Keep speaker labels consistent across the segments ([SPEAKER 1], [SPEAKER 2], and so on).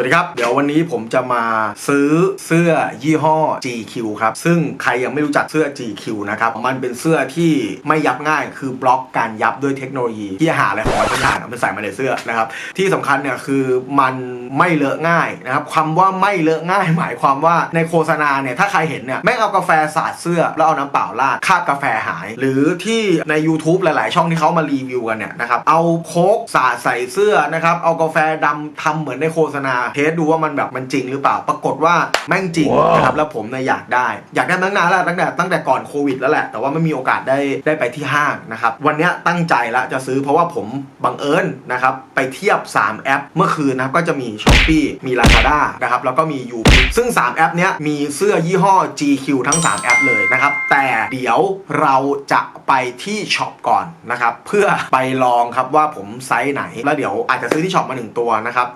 [SPEAKER 1] วัสดีครับ เดี๋ยววันนี้ผมจะมาซื้อเสื้อยี่ห้อ GQ ครับ ซึ่งใครยังไม่รู้จักเสื้อ GQ นะครับ มันเป็นเสื้อที่ไม่ยับง่าย คือบล็อกการยับด้วยเทคโนโลยีที่หาอะไรของมันสักอย่างมันใส่มาในเสื้อนะครับ ที่สำคัญเนี่ยคือมันไม่เลอะง่ายนะครับคำว่าไม่เลอะง่าย หมายความว่าในโฆษณาเนี่ยถ้าใครเห็นเนี่ยแม่งเอากาแฟสาดเสื้อแล้วเอาน้ำเปล่าราดคาบกาแฟหาย หรือที่ใน YouTube หลาย ๆ ช่องที่เขามารีวิวกันเนี่ยนะครับเอาโค้กสาดใส่เสื้อนะครับเอากาแฟดำทำเหมือนในโฆษณาเทสดูว่ามันแบบมันจริงหรือเปล่าปรากฏว่าแม่งจริงนะครับแล้วผมเนี่ยอยากได้ อยากได้มาตั้งนานแล้วตั้งแต่ตั้งแต่ก่อนโควิดแล้วแหละ แต่ว่าไม่มีโอกาสได้ได้ไปที่ห้างนะครับวันเนี้ยตั้งใจแล้วจะซื้อเพราะว่าผมบังเอิญนะครับไปเทียบ 3 แอป เมื่อคืนนะครับก็จะมี s h อ p e e มี Lazada นะครับแล้วก็มี u p ซึ่ง 3 แอปเนี้ยมีเสื้อยี่ห้อ GQ ทั้ง 3 แอปเลยนะครับแต่เดี๋ยวเราจะไปที่ช็อปก่อนนะครับเพื่อไปลองครับว่าผมไซส์ไหน แล้วเดี๋ยวอาจจะซื้อที่ช็อปมาหนึ่งตัวนะครับ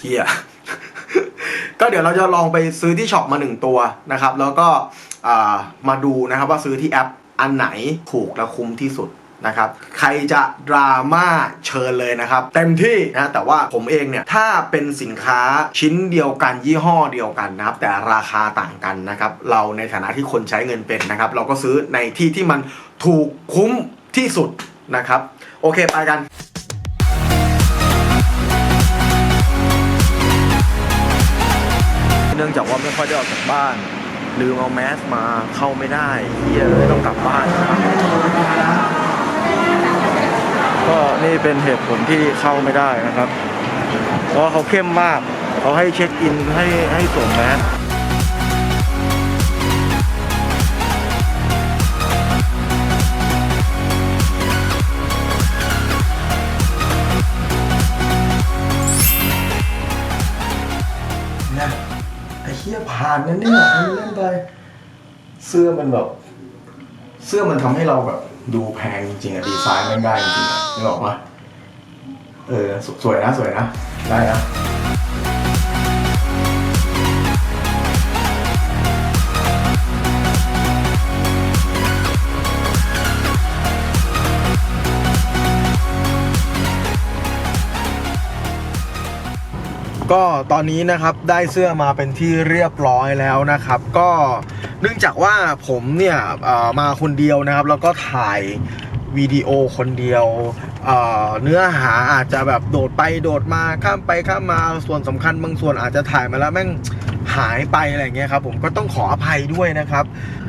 [SPEAKER 1] เฮียก็เดี๋ยวเราจะลองไปซื้อที่ช็อปมาหนึ่งตัวนะครับ แล้วก็มาดูนะครับว่าซื้อที่แอปอันไหนถูกและคุ้มที่สุดนะครับ ใครจะดราม่าเชิญเลยนะครับ เต็มที่นะแต่ว่าผมเองเนี่ย ถ้าเป็นสินค้าชิ้นเดียวกันยี่ห้อเดียวกันนะครับ แต่ราคาต่างกันนะครับ เราในฐานะที่คนใช้เงินเป็นนะครับ เราก็ซื้อในที่ที่มันถูกคุ้มที่สุดนะครับ โอเคไปกัน นื่องจากว่าไม่ค่อยได้ออกจากบ้านลืมเอาแมสมาเข้าไม่ได้เฮียเลยต้องกลับบ้านนะครับก็นี่เป็นเหตุผลที่เข้าไม่ได้นะครับเพราะเขาเข้มมากเขาให้เช็คอินให้ให้สวมแมสานนั่นเนี่ยทำเล่นไป เสื้อมันแบบ เสื้อมันทำให้เราแบบ ดูแพงจริงๆอะดีไซน์มันได้จริงๆอะนึกออกปะเออสวยนะสวยนะ ได้นะ ก็ตอนนี้นะครับได้เสื้อมาเป็นที่เรียบร้อยแล้วนะครับ ก็เนื่องจากว่าผมเนี่ยมาคนเดียวนะครับ แล้วก็ถ่ายวิดีโอคนเดียวเเนื้อหาอาจจะแบบโดดไปโดดมาข้ามไปข้ามมาส่วนสำคัญบางส่วนอาจจะถ่ายมาแล้วแม่งหายไปอะไรเงี้ยครับผมก็ต้องขออภัยด้วยนะครับ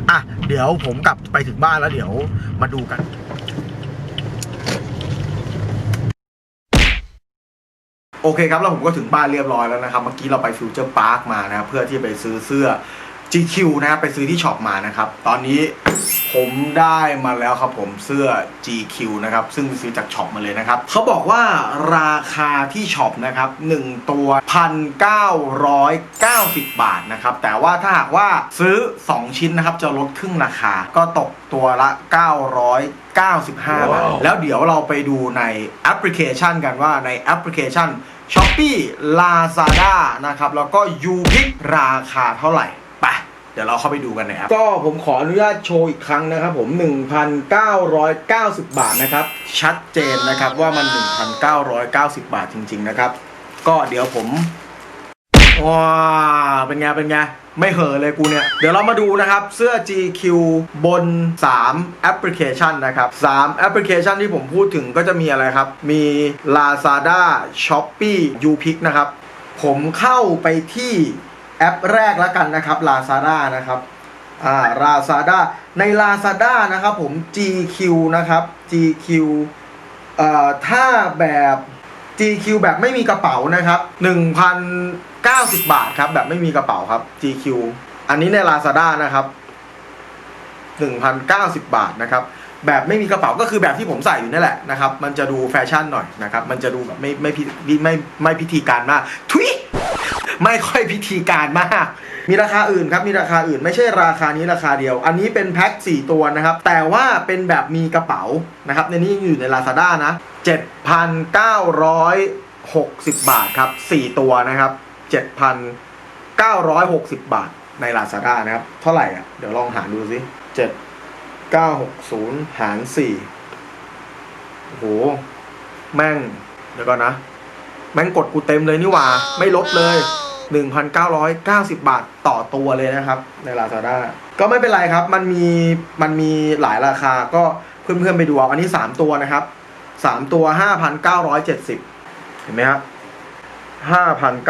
[SPEAKER 1] อะเดี๋ยวผมกลับไปถึงบ้านแล้วเดี๋ยวมาดูกัน โอเคครับแล้วผมก็ถึงบ้านเรียบร้อยแล้วนะครับ เมื่อกี้เราไปฟิวเจอร์พาร์คมานะครับเพื่อที่ไปซื้อเสื้อ GQ นะครับไปซื้อที่ช็อปมานะครับ ตอนนี้ ผมได้มาแล้วครับผมเสื้อ GQ นะครับ ซึ่งซื้อจากช็อปมาเลยนะครับ เขาบอกว่าราคาที่ช็อปนะครับ 1 ตัว 1,990 บาทนะครับ แต่ว่าถ้าหากว่าซื้อ 2 ชิ้นนะครับ จะลดครึ่งราคาก็ตกตัวละ995 บาทแล้วเดี๋ยวเราไปดูในแอปพลิเคชันกันว่าในแอปพลิเคชัน s h o p e e Lazada นะครับ แล้วก็ u p i c ราคาเท่าไหร่ไป เดี๋ยวเราเข้าไปดูกันในแอปก็ผมขออนุญาตโชว์อีกครั้งนะครับผม 1,990 บาทนะครับ ชัดเจนนะครับว่ามัน 1,990 บาทจริง ๆ นะครับ ก็เดี๋ยวผมว้าเป็นไง เป็นไง ไม่เห่อะเลยกูเนี่ย เดี๋ยวเรามาดูนะครับ เสื้อ GQ บน 3 แอปพลิเคชันนะครับ 3 แอปพลิเคชันที่ผมพูดถึงก็จะมีอะไรครับ มี Lazada Shopee UPick นะครับ ผมเข้าไปที่ แอปแรกแล้วกันนะครับ Lazada นะครับอ่า Lazada ใน Lazada นะครับผม GQ นะครับ GQ เอ่อถ้าแบบ GQ แบบไม่มีกระเป๋านะครับ1,090 บาทครับ แบบไม่มีกระเป๋าครับ GQ อันนี้ใน Lazada นะครับ1,090 บาทนะครับแบบไม่มีกระเป๋าก็คือแบบที่ผมใส่อยู่นี่แหละนะครับ มันจะดูแฟชั่นหน่อยนะครับ มันจะดูแบบไม่ไม่พิไม่ไม่ไม่พิธีการมากทุย ไม่ค่อยพิธีการมาก มีราคาอื่นครับ มีราคาอื่นไม่ใช่ราคานี้ราคาเดียว อันนี้เป็นแพ็ค4ตัวนะครับ แต่ว่าเป็นแบบมีกระเป๋านะครับ ในนี้อยู่ใน Lazada นะ 7,960 บาทครับ 4 ตัวนะครับ 7,960 บาทใน Lazada นะครับ เท่าไหร่อะ เดี๋ยวลองหารดูสิ7,960 หาร 4 โอ้โห แม่ง เดี๋ยวก่อนนะ แม่งกดกูเต็มเลยนี่หว่า ไม่ลดเลย 1,990 บาทต่อตัวเลยนะครับ ใน Lazada ก็ไม่เป็นไรครับ มันมีมันมีหลายราคาก็เพื่อนๆไปดูเอาอันนี้ 3 ตัวนะครับ 3 ตัว 5,970 เห็นไหมครับ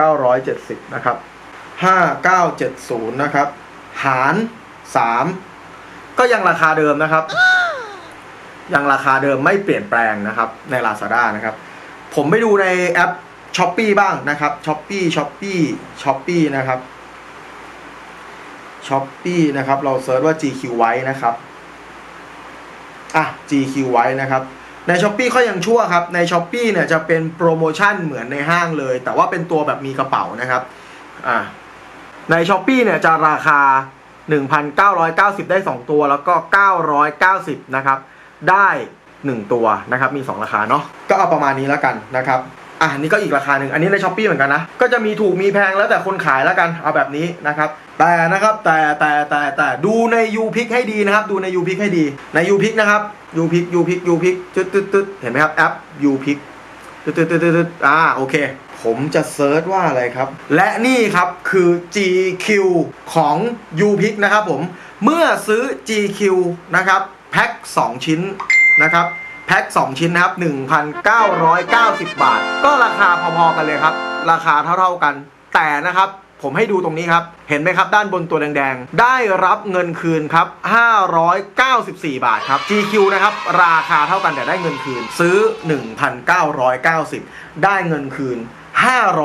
[SPEAKER 1] 5,970 นะครับ 5970 นะครับ หาร 3 ก็ยังราคาเดิมนะครับ ยังราคาเดิมไม่เปลี่ยนแปลงนะครับใน Lazada นะครับ ผมไปดูในแอป s h อ p e e บ้างนะครับ s h อ p e e s h อ p e e s h อ p e e นะครับ s h อ p e e นะครับ เราเซิร์ชว่า GQ ไว้นะครับ อะ GQ ไว้นะครับ ใน s h อ p e e ก็ยังชั่วครับ ใน s h อ p e e เนี่ยจะเป็นโปรโมชั่นเหมือนในห้างเลย แต่ว่าเป็นตัวแบบมีกระเป๋านะครับ อะ ใน s h อ p e e เนี่ยจะราคา 1,990 ได้ 2 ตัว แล้วก็ 990 นะครับ ได้ 1 ตัวนะครับ มี 2 ราคาเนาะ ก็เอาประมาณนี้แล้วกันนะครับ อะนี่ก็อีกราคาหนึ่งอันนี้ใน s h อ p e e เหมือนกันนะ ก็จะมีถูกมีแพงแล้วแต่คนขายแล้วกันเอาแบบนี้นะครับ แต่นะครับแต่แต่แต่แต่ดูใน u p i c ให้ดีนะครับ ดูใน u p i c ให้ดี ใน u p i c นะครับ u p i c u p i c u p i c ตึ๊ดตึ๊ดตึ๊ดเห็นไหมครับแอป u p i c ตึ๊ดตึ๊ดตึ๊ดตึ๊ดอ่าโอเค ผมจะเซิร์ชว่าอะไรครับ และนี่ครับคือ GQ ของ u p i c นะครับผม เมื่อซื้อ GQ นะครับแพ็ค2 ชิ้นนะครับ แพ็ค2 ชิ้นนะครับ 1,990 บาท ก็ราคาพอๆกันเลยครับ ราคาเท่าๆกัน แต่นะครับผมให้ดูตรงนี้ครับ เห็นไหมครับ ด้านบนตัวแดงๆ ได้รับเงินคืนครับ 594 บาทครับ GQ นะครับ ราคาเท่ากันแต่ได้เงินคืน ซื้อ 1,990 ได้เงินคืน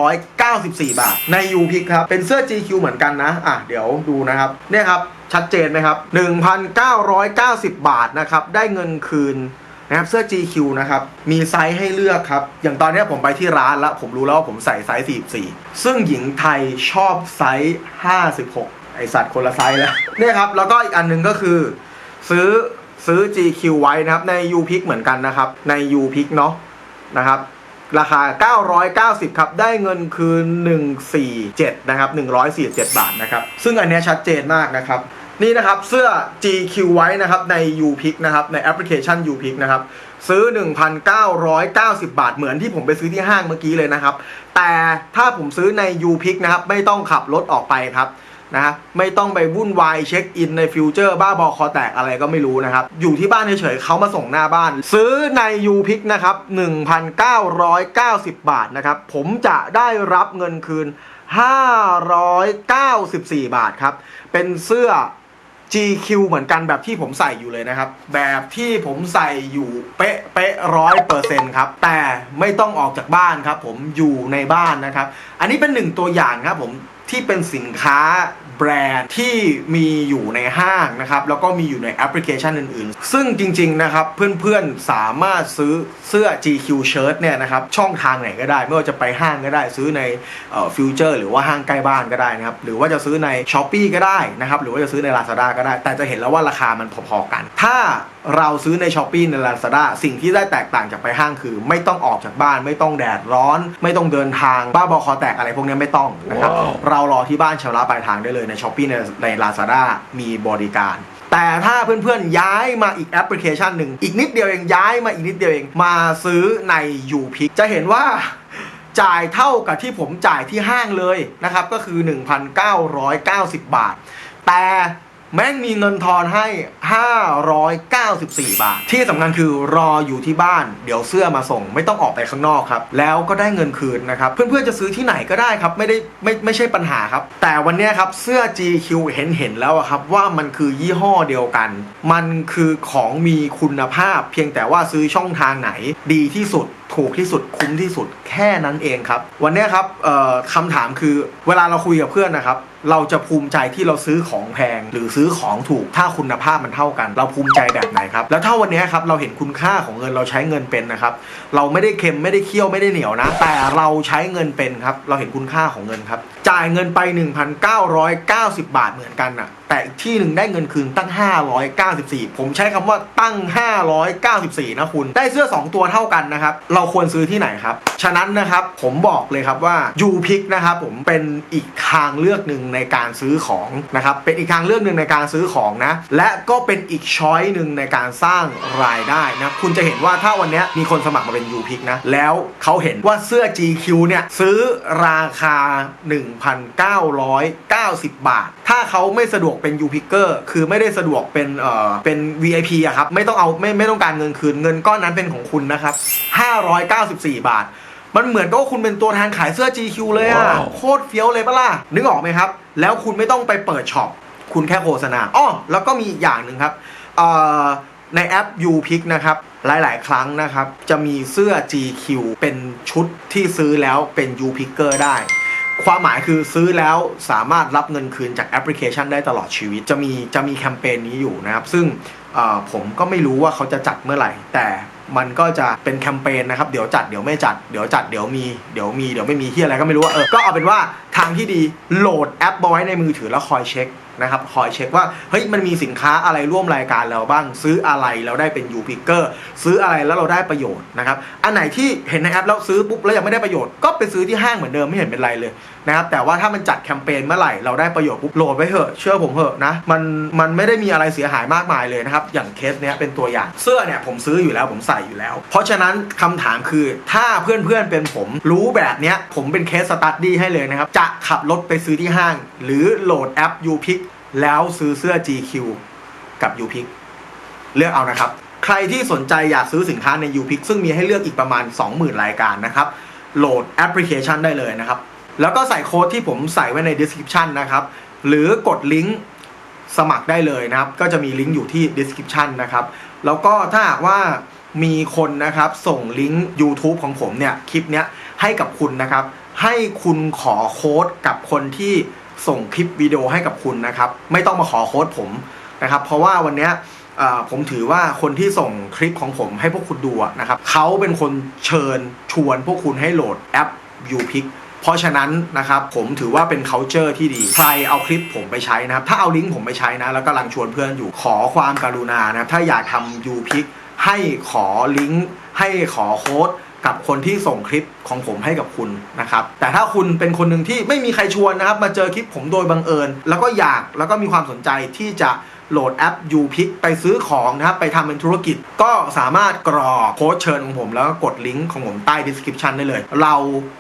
[SPEAKER 1] 594 บาท ใน u p i c ครับ เป็นเสื้อ GQ เหมือนกันนะ อะ เดี๋ยวดูนะครับ เนี่ยครับ ชัดเจนไหมครับ 1,990 บาทนะครับ ได้เงินคืน นะครับเสื้อ GQ นะครับมีไซส์ให้เลือกครับ อย่างตอนนี้ผมไปที่ร้านแล้ว ผมรู้แล้วว่าผมใส่ไซส์ 44 ซึ่งหญิงไทยชอบไซส์ 56 ไอสัตว์คนละไซส์แล้วเนี่ยครับ แล้วก็อีกอันหนึงก็คือ ซื้อซื้อ GQ ไว้นะครับ ใน u p i c เหมือนกันนะครับ ใน u p i c เนาะนะครับราคา 990 ครับ ได้เงินคืน147 นะครับ 147 บาทนะครับ ซึ่งอันเนี้ยชัดเจนมากนะครับ นี่นะครับเสื้อ GQ ไว้นะครับใน u p i c นะครับในแอปพลิเคชัน u p i c นะครับซื้อ 1,990 บาทเหมือนที่ผมไปซื้อที่ห้างเมื่อกี้เลยนะครับ แต่ถ้าผมซื้อใน u p i c นะครับไม่ต้องขับรถออกไปครับนะไม่ต้องไปวุ่นวายเช็คอินในฟิวเจอร์บ้าบอคอแตกอะไรก็ไม่รู้นะครับ อยู่ที่บ้านเฉยๆเขามาส่งหน้าบ้าน ซื้อใน u p i c นะครับ 1,990 บาทนะครับ ผมจะได้รับเงินคืน 594 บาทครับ เป็นเสื้อ GQ เหมือนกันแบบที่ผมใส่อยู่เลยนะครับ แบบที่ผมใส่อยู่เป๊ะเป๊ะร้อยเปอร์เซ็นต์ครับแต่ไม่ต้องออกจากบ้านครับ ผมอยู่ในบ้านนะครับ อันนี้เป็นหนึ่งตัวอย่างครับผมที่เป็นสินค้า แบรนด์ที่มีอยู่ในห้างนะครับ แล้วก็มีอยู่ในแอปพลิเคชันอื่นๆ ซึ่งจริง ๆ นะครับ เพื่อนๆ สามารถซื้อเสื้อ GQ Shirt เนี่ยนะครับ ช่องทางไหนก็ได้ ไม่ว่าจะไปห้างก็ได้ ซื้อในฟิวเจอร์หรือว่าห้างใกล้บ้านก็ได้นะครับ หรือว่าจะซื้อใน s h อ p e e ก็ได้นะครับ หรือว่าจะซื้อใน Lazada ก็ได้ แต่จะเห็นแล้วว่าราคามันพอๆกัน ถ้าเราซื้อใน s h อ p e e ใน Lazada สิ่งที่ได้แตกต่างจากไปห้างคือ ไม่ต้องออกจากบ้าน ไม่ต้องแดดร้อน ไม่ต้องเดินทางบ้าบอคอแตกอะไรพวกนี้ไม่ต้องนะครับ เรารอที่บ้านชำระปลายทางได้เลยใน s h อป e e ในใน Lazada มีบริการ แต่ถ้าเพื่อนๆย้ายมาอีกแอปพลิเคชันหนึ่ง อีกนิดเดียวเองย้ายมาอีกนิดเดียวเองมาซื้อใน u p i c จะเห็นว่าจ่ายเท่ากับที่ผมจ่ายที่ห้างเลยนะครับ ก็คือ 1,990 บาท แต่ แม่งมีเงินทอนให้ 594 บาท ที่สำคัญคือรออยู่ที่บ้าน เดี๋ยวเสื้อมาส่ง ไม่ต้องออกไปข้างนอกครับ แล้วก็ได้เงินคืนนะครับ เพื่อนๆจะซื้อที่ไหนก็ได้ครับ ไม่ได้ไม่ไม่ใช่ปัญหาครับ แต่วันนี้ครับเสื้อ GQ เห็นเห็นแล้วครับ ว่ามันคือยี่ห้อเดียวกัน มันคือของมีคุณภาพ เพียงแต่ว่าซื้อช่องทางไหนดีที่สุด ถูกที่สุดคุ้มที่สุดแค่นั้นเองครับ วันนี้ครับคำถามคือเวลาเราคุยกับเพื่อนนะครับ เราจะภูมิใจที่เราซื้อของแพง หรือซื้อของถูกถ้าคุณภาพมันเท่ากัน เราภูมิใจแบบไหนครับ แล้วถ้าวันนี้ครับเราเห็นคุณค่าของเงินเราใช้เงินเป็นนะครับ เราไม่ได้เค็มไม่ได้เคี่ยวไม่ได้เหนียวนะ แต่เราใช้เงินเป็นครับ เราเห็นคุณค่าของเงินครับ จ่ายเงินไป 1,990 บาทเหมือนกันน่ะแต่อีกที่หนึ่งได้เงินคืนตั้ง 594 ผมใช้คำว่าตั้ง 594 นะคุณ ได้เสื้อ 2 ตัวเท่ากันนะครับรเราควรซื้อที่ไหนครับ ฉะนั้นนะครับผมบอกเลยครับว่า u p i c นะครับผมเป็นอีกทางเลือกหนึ่งในการซื้อของนะครับเป็นอีกทางเลือกหนึ่งในการซื้อของนะ และก็เป็นอีกช้อยหนึ่งในการสร้างรายได้นะคุณจะเห็นว่าถ้าวันนี้มีคนสมัครมาเป็น u p i c นะแล้วเขาเห็นว่าเสื้อ GQ เนี่ยซื้อราคา 1,990 บาท ถ้าเขาไม่สะดวกเป็น u p i c k e r คือไม่ได้สะดวกเป็นเอ่อเป็น VIP อะครับไม่ต้องเอาไม่ไม่ต้องการเงินคืนเงินก้อนนั้นเป็นของคุณนะครับ594 บาท มันเหมือนกับว่าคุณเป็นตัวแทนขายเสื้อ GQ เลยอะ
[SPEAKER 2] ว้าว
[SPEAKER 1] โคตรเฟี้ยวเลยปะล่ะ นึกออกไหมครับ แล้วคุณไม่ต้องไปเปิดช็อป คุณแค่โฆษณาอ้อแล้วก็มีอีกอย่างหนึ่งครับเอ่อในแอป u p i c นะครับ หลาย ๆ ครั้งนะครับ จะมีเสื้อ GQ เป็นชุดที่ซื้อแล้วเป็น u p i c k e r ได้ ความหมายคือซื้อแล้วสามารถรับเงินคืนจากแอปพลิเคชันได้ตลอดชีวิต จะมีจะมีแคมเปญนี้อยู่นะครับ ซึ่งเอ่อผมก็ไม่รู้ว่าเขาจะจัดเมื่อไหร่ แต่ มันก็จะเป็นแคมเปญนะครับ เดี๋ยวจัดเดี๋ยวไม่จัด เดี๋ยวจัดเดี๋ยวมี เดี๋ยวมี เดี๋ยวไม่มีที่อะไรก็ไม่รู้ว่าเออ ก็เอาเป็นว่า ทางที่ดีโหลดแอปมาไว้ในมือถือแล้วคอยเช็คนะครับคอยเช็คว่าเฮ้ยมันมีสินค้าอะไรร่วมรายการเราบ้าง ซื้ออะไรเราได้เป็นยูพิกเกอร์ซื้ออะไรแล้วเราได้ประโยชน์นะครับอันไหนที่เห็นในแอปแล้วซื้อปุ๊บแล้วยังไม่ได้ประโยชน์ก็ไปซื้อที่ห้างเหมือนเดิมไม่เห็นเป็นไรเลยนะครับแต่ว่าถ้ามันจัดแคมเปญเมื่อไหร่เราได้ประโยชน์ปุ๊บโหลดไว้เถอะเชื่อผมเถอะนะมันมันไม่ได้มีอะไรเสียหายมากมายเลยนะครับอย่างเคสเนี้ยเป็นตัวอย่างเสื้อเนี่ยผมซื้ออยู่แล้วผมใส่อยู่แล้ว เพราะฉะนั้นคำถามคือถ้าเพื่อนๆเป็นผมรู้แบบเนี้ยผมเป็นเคสสตัดดี้ให้เลยนะครับจะขับรถไปซื้อที่ห้าง หรือโหลดแอป u p i c แล้วซื้อเสื้อ GQ กับ u p i c เลือกเอานะครับ ใครที่สนใจอยากซื้อสินค้าใน u p i c ซึ่งมีให้เลือกอีกประมาณ 20,000 รายการนะครับ โหลดแอปพลิเคชันได้เลยนะครับ แล้วก็ใส่โค้ดที่ผมใส่ไว้ใน description นะครับ หรือกดลิงก์สมัครได้เลยนะครับ ก็จะมีลิงก์อยู่ที่ description นะครับ แล้วก็ถ้าหากว่ามีคนนะครับส่งลิงก์ YouTube ของผมเนี่ยคลิปเนี้ยให้กับคุณนะครับ ให้คุณขอโค้ดกับคนที่ส่งคลิปวิดีโอให้กับคุณนะครับ ไม่ต้องมาขอโค้ดผมนะครับ เพราะว่าวันนี้ผมถือว่าคนที่ส่งคลิปของผมให้พวกคุณดูนะครับเขาเป็นคนเชิญชวนพวกคุณให้โหลดแอป u p i c เพราะฉะนั้นนะครับผมถือว่าเป็น culture ที่ดี ใครเอาคลิปผมไปใช้นะครับ ถ้าเอาลิงก์ผมไปใช้นะ แล้วกำลังชวนเพื่อนอยู่ขอความกรุณานะถ้าอยากทำ u p i c ให้ขอลิงก์ให้ขอโค้ด กับคนที่ส่งคลิปของผมให้กับคุณนะครับ แต่ถ้าคุณเป็นคนหนึ่งที่ไม่มีใครชวนนะครับ มาเจอคลิปผมโดยบังเอิญ แล้วก็อยากแล้วก็มีความสนใจที่จะโหลดแอป u p i c ไปซื้อของนะครับ ไปทำเป็นธุรกิจก็สามารถกรอกโค้ดเชิญของผม แล้วก็กดลิงก์ของผมใต้ description ได้เลย เรา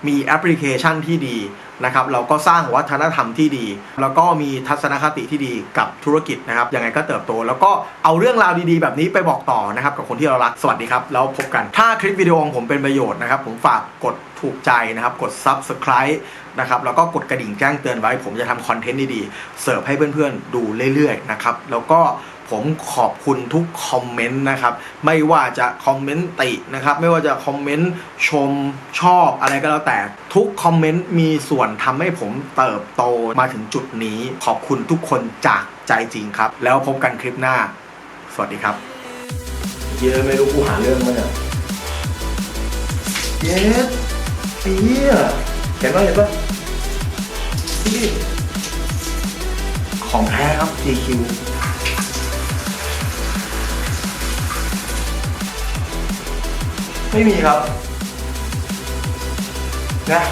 [SPEAKER 1] มีแอปพลิเคชันที่ดี นะครับเราก็สร้างวัฒนธรรมที่ดี แล้วก็มีทัศนคติที่ดีกับธุรกิจนะครับยังไงก็เติบโต แล้วก็เอาเรื่องราวดีๆ แบบนี้ไปบอกต่อนะครับกับคนที่เรารักสวัสดีครับ แล้วพบกันถ้าคลิปวิดีโอของผมเป็นประโยชน์นะครับผมฝากกดถูกใจนะครับกด subscribe นะครับแล้วก็กดกระดิ่งแจ้งเตือนไว้ ผมจะทำคอนเทนต์ดีๆเสิร์ฟให้เพื่อนๆดูเรื่อยๆนะครับแล้วก็ ผมขอบคุณทุกคอมเมนต์นะครับ ไม่ว่าจะคอมเมนต์ตินะครับ ไม่ว่าจะคอมเมนต์ชมชอบอะไรก็แล้วแต่ ทุกคอมเมนต์มีส่วนทำให้ผมเติบโตมาถึงจุดนี้ ขอบคุณทุกคนจากใจจริงครับ แล้วพบกันคลิปหน้า สวัสดีครับ เยอะไม่รู้กูหาเรื่องมั้เนี่ยเย็ดไอ้เหี้ยเห็นป่ะเห็นป่ะนี่ของแท้ครับ GQ ไม่มีครับนะ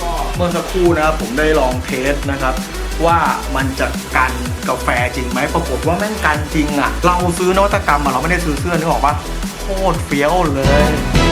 [SPEAKER 1] ก็เมื่อสักครู่นะครับผมได้ลองเทสนะครับ ว่ามันจะกันกาแฟจริงไหมปรากฏว่าแม่งกันจริงอะ่ะ เราซื้อนวัตกรรมมาเราไม่ได้ซื้อเสื้อนึกออกปะโคตรเฟี้ยวเลย